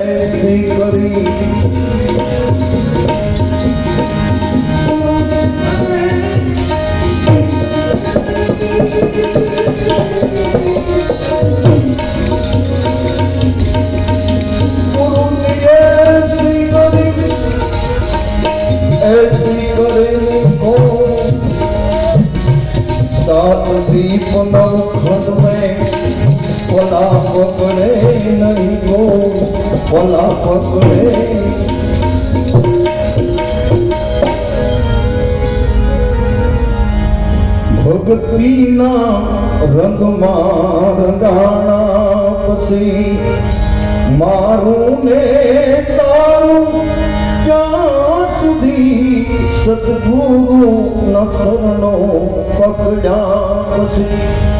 Yes, we Bhola પકડે. ભક્તિના રંગમાં રંગાણા પછી મારું ને તારું ક્યાં સુધી સદગુરુ ના શરણો પકડ્યા પછી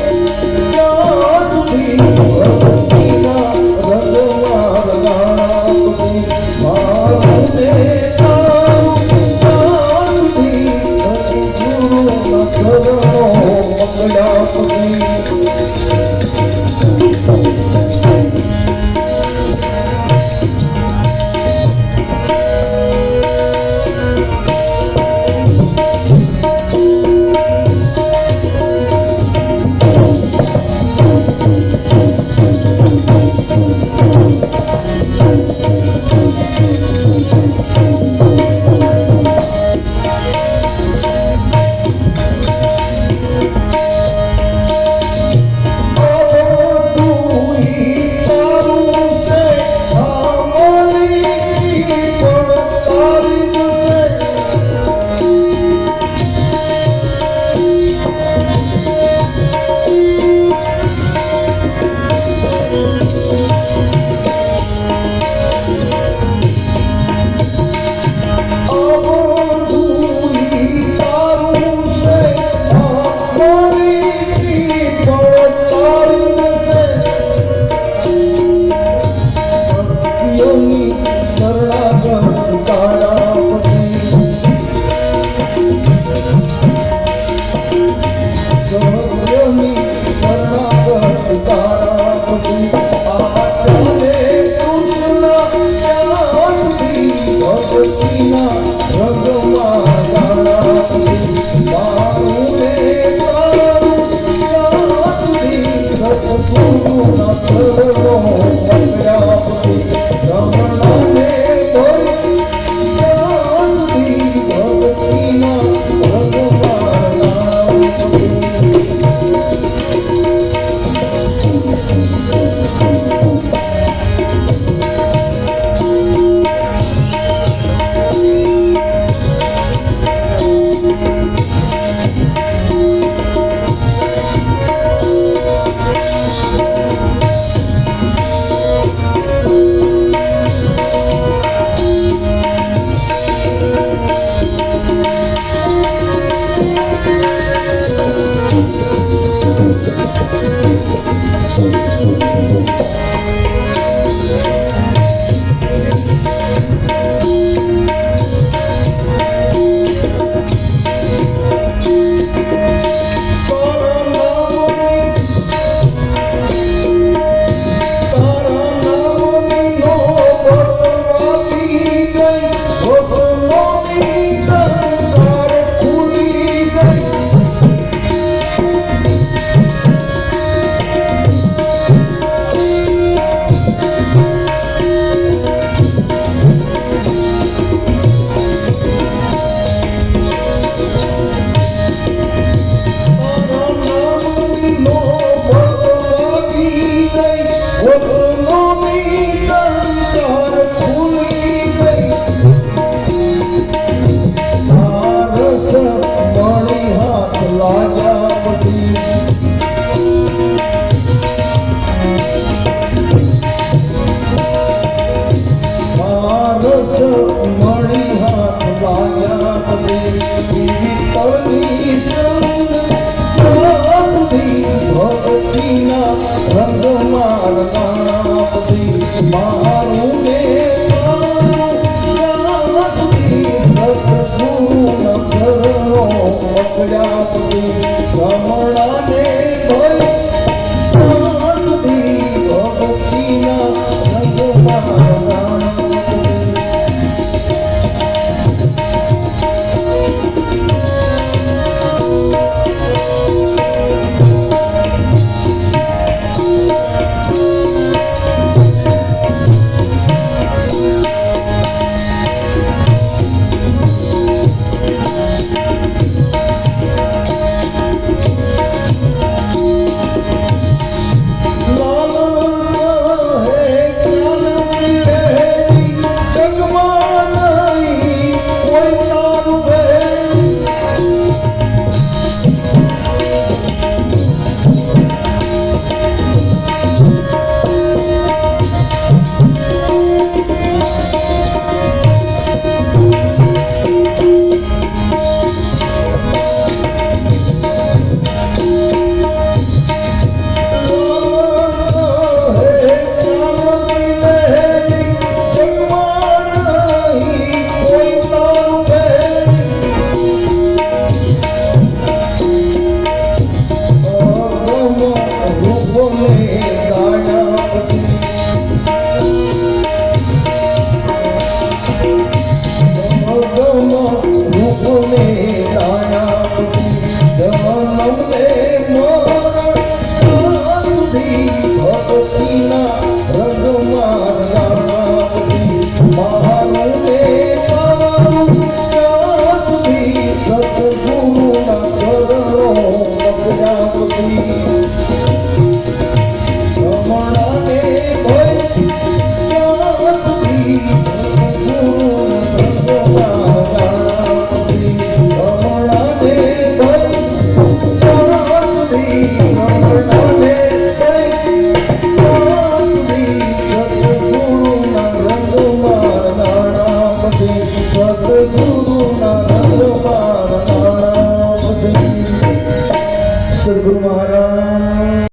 অপলক Música છો મણી હાથ વાજા